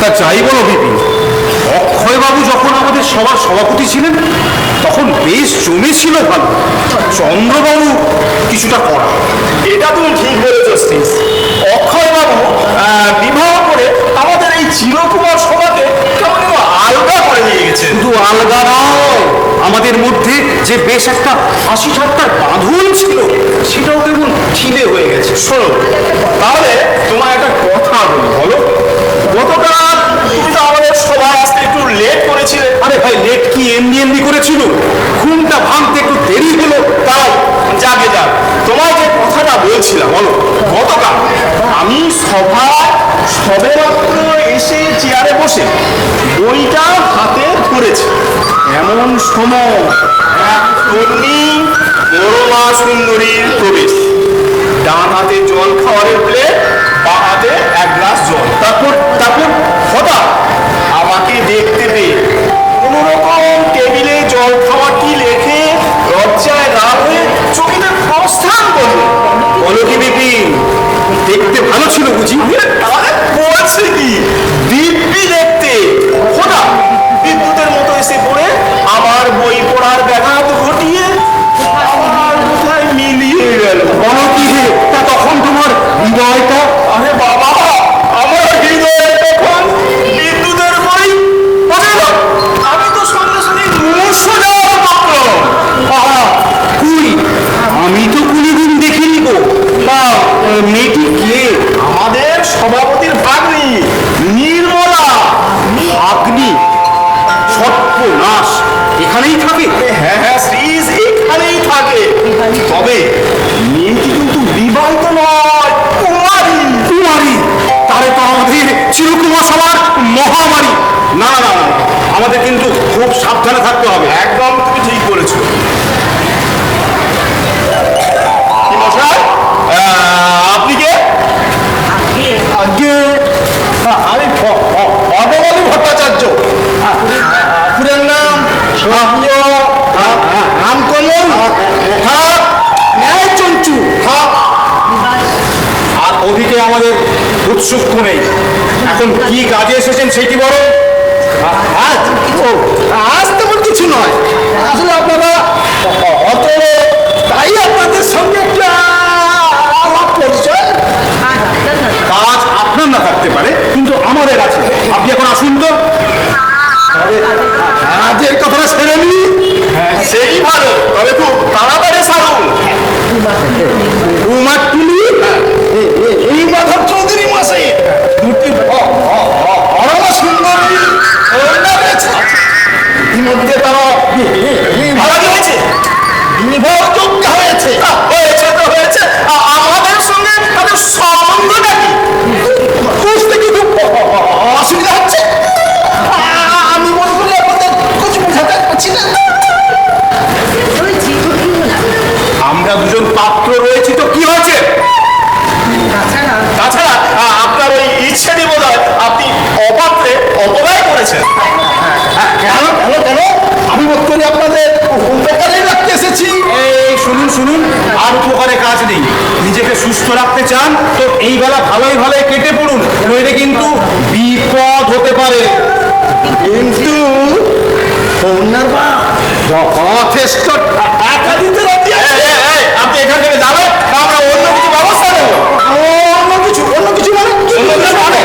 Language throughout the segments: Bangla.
তা যাই বলো বিপিন। অক্ষয়বাবু যখন আমাদের সবার সভাপতি ছিলেন তখন বেশ জমেছিল ভালো। চন্দ্রবাবু কিছুটা করা এটা তুমি ঠিক বলেছ অক্ষয়বাবু বিবাহ করে আমাদের এই চিরকুমার সভাকে কেমন আলগা করে দিয়ে গেছে শুধু আলগা নয় আমাদের মধ্যে যে বেশ একটা হাসি ঠাট্টার বাঁধন ছিল সেটাও কেমন ঢিলে হয়ে গেছে। শোনো তাহলে তোমার একটা কথা বলি বলো গতকাল তুমি তো আমাদের সবাই আসতে একটু লেট করেছিলে আরে ভাই লেট কি এমনি এমনি করেছিল? ঘুমটা ভাঙতে একটু দেরি হলো তাই যাকে যাক। তোমায় যে কথাটা বলছিলাম, বলো, গতকাল আমি সভায় সবেমাত্র এসে চেয়ারে বসে বইটা হাতে ধরেছি। এমন সময় এক তন্নি সুন্দরীর প্রবেশ। ডান হাতে জল খাওয়ারের প্লেট, বা আমাদের কিন্তু খুব সাবধানে থাকতে হবে। একদম তুমি ঠিক বলেছ। আপনি কে? আগে। আমি অবমালী ভট্টাচার্য। পুরের নাম রামকমল। ন্যায় চঞ্চু। আর ওদিকে আমাদের উৎসুক নেই। এখন কি কাজে এসেছেন সেটি বড় আসুন তো। কাজের কথাটা সেরে নি। সেই ভালো। তবে খুব তাড়াতাড়ি সারুন। উমার তুলি। এই মাধব চৌধুরী মাসে দুটি পরম সুন্দরী। ইতিমধ্যে তারা নির্ভরযোগ্য হয়েছে আহ, হয়েছে। তো হয়েছে করি আপনাদের উপকারে রাখতে এসেছি। এই শুনুন শুনুন আর উপকারে কাজ নেই। নিজেকে সুস্থ রাখতে চান তো এই বেলা ভালোই ভালোই কেটে পড়ুন নইলে কিন্তু বিপদ হতে পারে। কিন্তু যথেষ্ট টাকা দিতে রাজি আপনি এখান থেকে যাবেন আমরা অন্য কিছু ব্যবস্থা নেব। অন্য কিছু অন্য কিছু মানে অন্য কিছু মানে?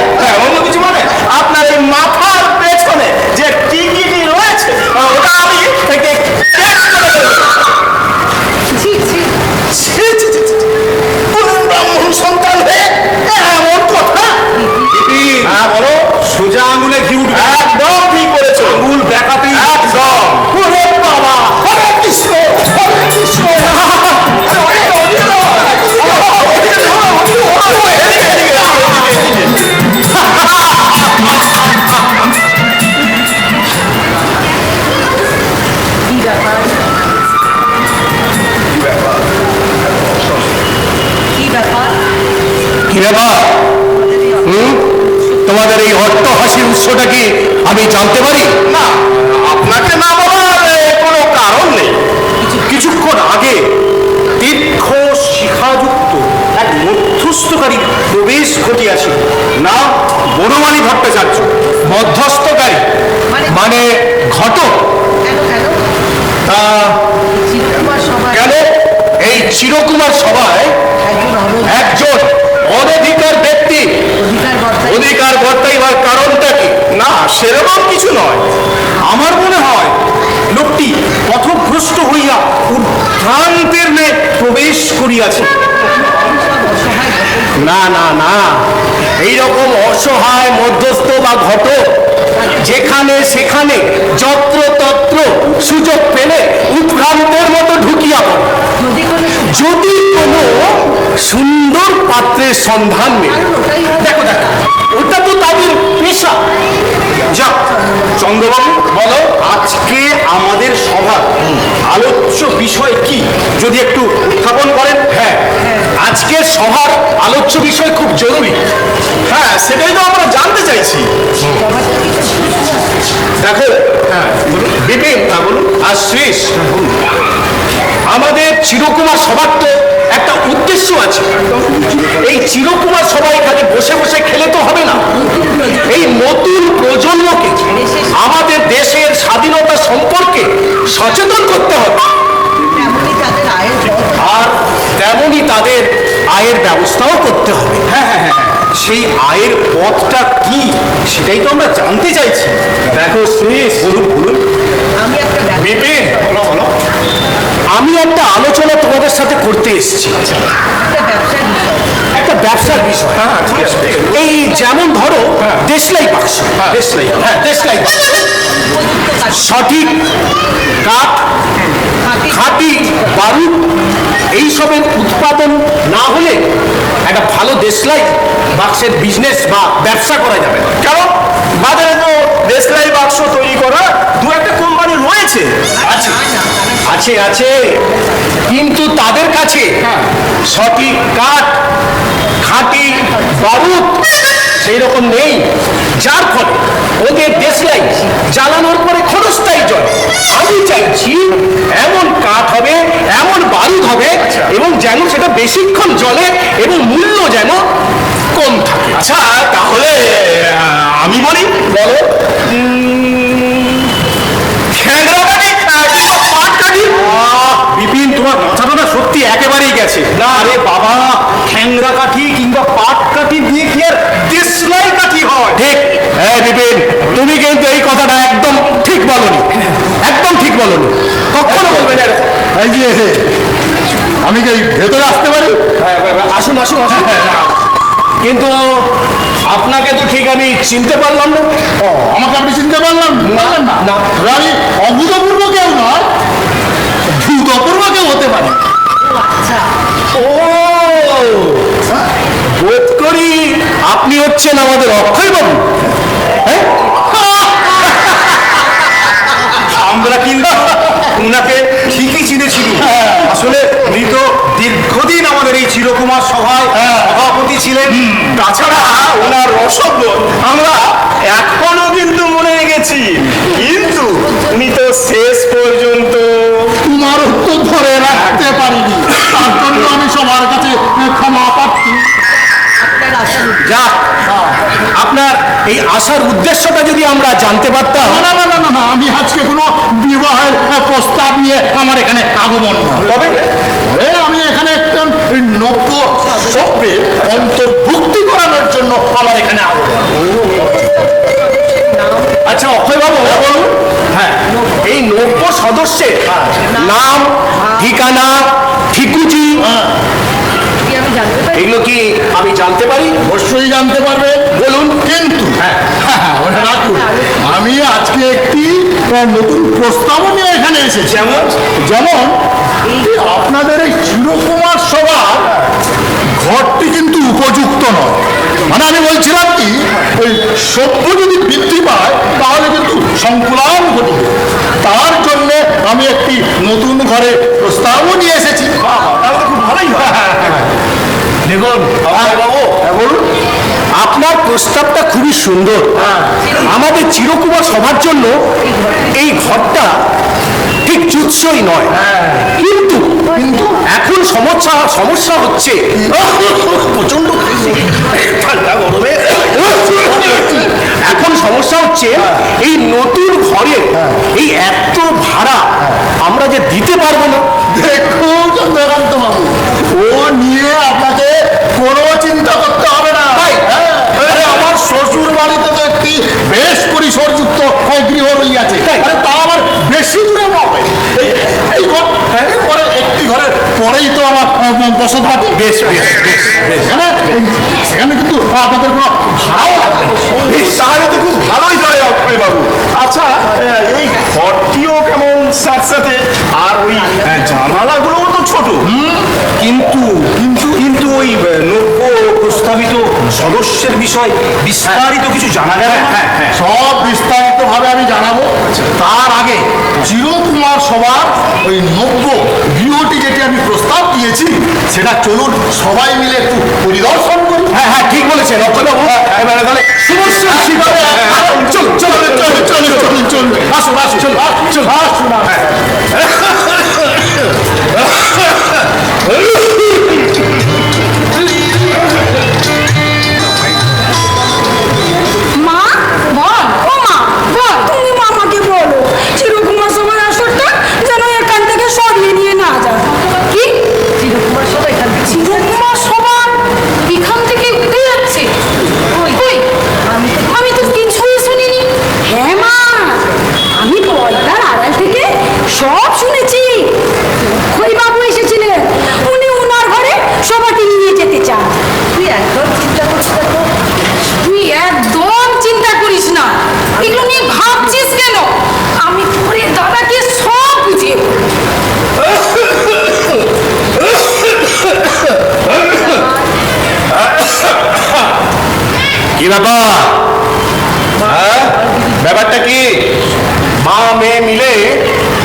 ব্যাপার হুম? তোমাদের এই অট্ট হাসির উৎসটা কি আমি জানতে পারি? না আপনাকে না বলার কোনো কারণ নেই। কিছুক্ষণ আগে তীক্ষ্ণ শিখাযুক্ত এক মধ্যস্থকারী প্রবেশ ঘটিয়াছিল। না বনমালী ভট্টাচার্য। মধ্যস্থকারী? মানে ঘটক? কেন কেন? তা কেন? এই চিরকুমার সভায় একজন অনধিকার ব্যক্তি। অধিকার বর্তাইবার কারণটা কি? না সেরকম কিছু নয়। আমার মনে হয় লোকটি পথভ্রষ্ট হইয়া উদ্ভ্রান্তের নে প্রবেশ করিয়াছে। না না না। এইরকম অসহায় মধ্যস্থ বা ঘটক যেখানে সেখানে যত্র তত্র সুযোগ পেলে উদ্ভ্রান্তের মতো ঢুকিয়া পড়ে। যদি কোনো সুন্দর পাত্রের সন্ধান ওটাই দেখো দেখো ওটা তো তাদের পেশা। যাক চন্দ্রবাবু বলো আজকে আমাদের সভার আলোচ্য বিষয় কি? যদি একটু উত্থাপন করেন। হ্যাঁ আজকের সভার আলোচ্য বিষয় খুব জরুরি। হ্যাঁ সেটাই তো আমরা জানতে চাইছি। দেখো হ্যাঁ বিপিন আর শ্রীশ আমাদের চিরকুমার সভার তো একটা উদ্দেশ্য আছে। এই চিরকুমার সবাই খালি বসে বসে খেলে তো হবে না। এই নতুন প্রজন্মকে আমাদের দেশের স্বাধীনতা সম্পর্কে সচেতন করতে হবে। আর তেমনই তাদের আয়ের ব্যবস্থাও করতে হবে। হ্যাঁ হ্যাঁ হ্যাঁ সেই আয়ের পথটা কি সেটাই তো আমরা জানতে চাইছি। দেখো শেষ। বলুন বলুন। আমি একটা বলো আমি একটা আলোচনা তোমাদের সাথে করতে এসেছি। একটা ব্যবসার বিষয়। হ্যাঁ। এই যেমন ধরো দেশলাই বাক্স। দেশলাই। হ্যাঁ দেশলাই বাক্স। উপযুক্ত সঠিক কাঠ খাঁটি বারুদ এইসবের উৎপাদন না হলে একটা ভালো দেশলাই বাক্সের বিজনেস বা ব্যবসা করা যাবে না। কারণ বাজারে তো দেশলাই বাক্স তৈরি করা দু একটা কোম্পানি রয়েছে। তারা আছে আছে। কিন্তু তাদের কাছে সঠিক কাঠ খাঁটি বারুদ সেই রকম নেই। যার ফলে ওদের দেশলাই জ্বালানোর পরে ক্ষণস্থায়ী জল। আমি চাইছি এমন কাঠ হবে এমন বারুদ হবে এবং যেন সেটা বেশিক্ষণ জলে এবং মূল্য যেন কম থাকে। আচ্ছা তাহলে আমি বলি বলো। বিপিন তোমার মাথাটা না সত্যি একেবারেই গেছে। না আরে বাবা ঠ্যাংরা কাঠি কিংবা পাট কাঠি দিয়ে কি আর দেশলাই কাঠি হয়? ঠিক। হ্যাঁ বিপিন তুমি কিন্তু এই কথাটা একদম ঠিক বলনি। একদম ঠিক বলনি। কখনো বলবে না। এই যে আমি কি ভেতরে আসতে পারি? হ্যাঁ, হ্যাঁ, হ্যাঁ, আসুন আসুন আসুন। কিন্তু আপনাকে তো ঠিক আমি চিনতে পারলাম না। ও আমাকে আপনি চিনতে পারলাম? না না। আমি অভূতপূর্ব আপনি হচ্ছেন আমাদের অক্ষয় বাবু। হ্যাঁ? আমরা কিন্তু উনাকে ঠিকই চিনেছিল আসলে মৃত দীর্ঘদিন আমাদের এই চিরকুমার সভায় সভাপতি ছিলেন। তাছাড়া ওনার রসদ আমরা এখনও কিন্তু মনে রেখেছি। কিন্তু উনি তো শেষ পর্যন্ত তোমার উত্তর ধরে রাখতে পারিনি। তার জন্য আমি সবার কাছে ক্ষমা যাক আপনার এই আসার উদ্দেশ্যটা যদি আমরা জানতে পারতাম। না না না না আমি আজকে কোনো বিবাহের প্রস্তাব নিয়ে আমার এখানে আগমন তবে? আমি এখানে একটা ওই নব্য সভ্যে অন্তর্ভুক্তি করানোর জন্য আমার এখানে আগমন আচ্ছা অক্ষয় বাবু বলুন। হ্যাঁ এই নব্য সদস্যের নাম ঠিকানা ঠিকুচি পারি এগুলো কি আমি জানতে পারি? অবশ্যই জানতে পারবে। বলুন। কিন্তু হ্যাঁ হ্যাঁ, রাখুন আমি আজকে একটি নতুন প্রস্তাবও নিয়ে এখানে এসেছি। যেমন? যেমন আপনাদের এই চিরকুমার সভা ঘরটি কিন্তু উপযুক্ত নয়। মানে আমি বলছিলাম কি ওই সভ্য যদি বৃদ্ধি পায় তাহলে কিন্তু সংকুলান ঘটবে। তার জন্য আমি একটি নতুন ঘরে প্রস্তাবও নিয়ে এসেছি। হ্যাঁ, হ্যাঁ, আপনার প্রস্তাবটা খুবই সুন্দর। হ্যাঁ। আমাদের চিরকুমার সবার জন্য এই ঘরটা ঠিক চুৎসই নয়। কিন্তু কিন্তু? এখন সমস্যা সমস্যা হচ্ছে। প্রচণ্ড এখন সমস্যা হচ্ছে এই নতুন ঘরে এই এত ভাড়া আমরা যে দিতে পারব না। দেখো পরেই তো আমার বসত বেশ বেশ বেশ বেশ। সেখানে সেখানে কিন্তু আপনাদের কোনো ভাড়াও লাগবে তাহলে তো খুব ভালোই চলে অক্ষয় বাবু। আচ্ছা এই ঘরটিও কেমন সাথে আর ওই জানালা জানালাগুলোও তো ছোট। কিন্তু কিন্তু কিন্তু ওই সদস্যের বিষয় বিস্তারিত কিছু জানা গেল না? হ্যাঁ হ্যাঁ। সব বিস্তারিত ভাবে আমি জানাব। তার আগে চিরকুমার সভার ওই নব্য গৃহটি যেটি আমি প্রস্তাব দিয়েছি সেটা চলুন সবাই মিলে একটু পরিদর্শন করি। হ্যাঁ হ্যাঁ ঠিক বলেছেন। অক্ষয়বাবু এবারে তাহলে সমস্ত শিকারে চল চল চল চল চলুন চলুন আসুন আসুন চল চল আসুন। আসুন। কি ব্যাপার? হ্যাঁ? ব্যাপারটা কি? মা মেয়ে মিলে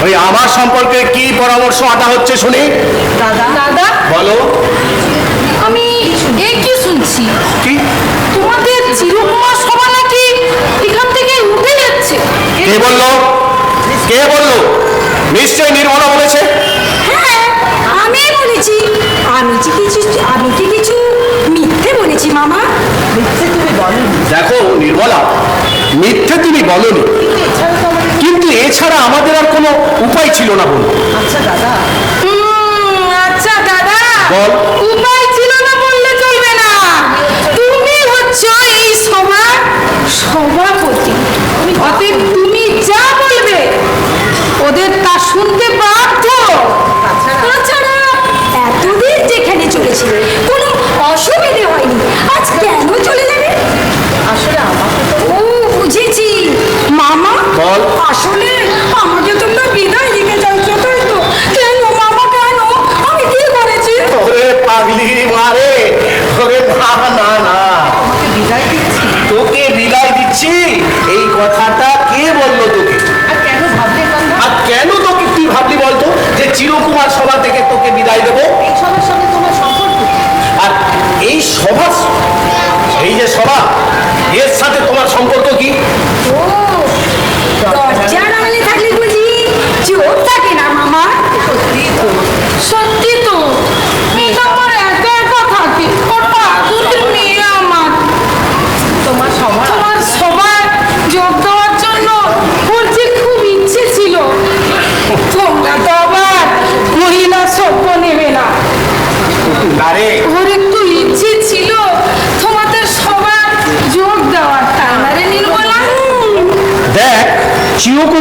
ওই আমার সম্পর্কে কি পরামর্শ আটা হচ্ছে শুনি। দাদা? দাদা? বলো। আমি এ কি শুনছি? কি? তোমাদের চিরকুমার সভা নাকি এখান থেকে উঠে যাচ্ছে? কে বলল? কে বলল? নিশ্চয়ই নির্মলা বলেছে। হ্যাঁ আমি বলেছি আমি কি কিছু আমি কি কিছু মিথ্যে বলেছি মামা। মিথ্যে তুমি বলেনি দেখো নির্মলা মিথ্যে তুমি বলনি কিন্তু এছাড়া আমাদের আর কোনো উপায় ছিল না বল। আচ্ছা দাদা। আচ্ছা দাদা। বল। উপায় ছিল না বললে চলবে না। তুমি হচ্ছ এই সভার সভাপতি। অতএব তুমি যা বলবে ওদের তা শুনতে বাধ্য তাছাড়া? তাছাড়া এতদিন যেখানে চলেছিল। কোনো অসুবিধে হয়নি। আজ কেন চলে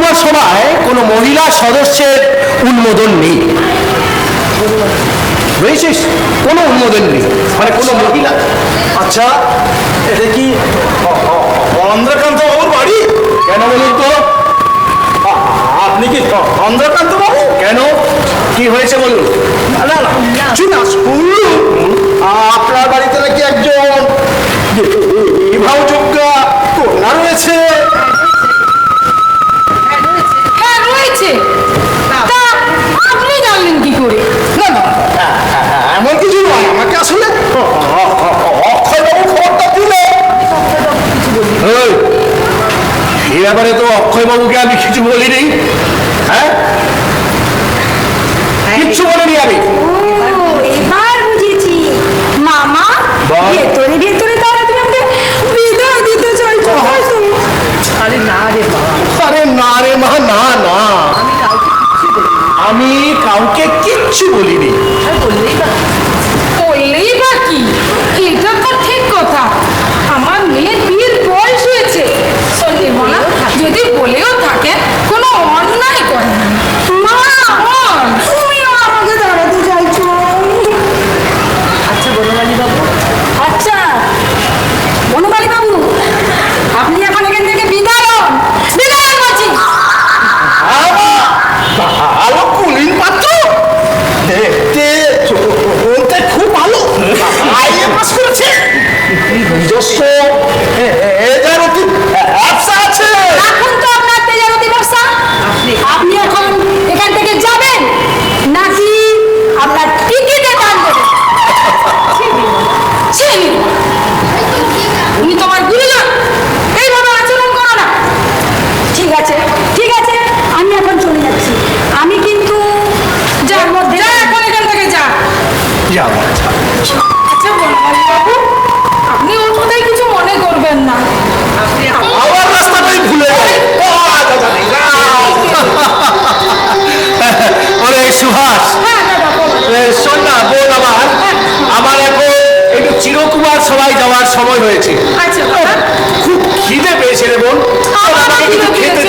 চিরকুমার সভায় কোনো মহিলা সদস্যের অনুমোদন নেই। বুঝেছিস? কোনো অনুমোদন নেই। মানে কোনো মহিলা। আচ্ছা এটা কি অ- বাবুর বাড়ি? কেন বলুন তো? আপনি কি অন্ধ্রকান্ত বাবু? কেন? কি হয়েছে বলুন? না না আপনার বাড়িতে নাকি একজন বিবাহযোগ্য কন্যা রয়েছে আমি কাউকে কিচ্ছু বলিনি। বললেই বা বললেই বা কি? যা আমার আচ্ছা বনমালী বাবু আপনি ওর কথায় কিছু মনে করবেন না শোন না বোন আমার আমার এখন একটু চিরকুমার সবাই যাওয়ার সময় হয়েছে খুব খিদে পেয়েছে রে বোন খেতে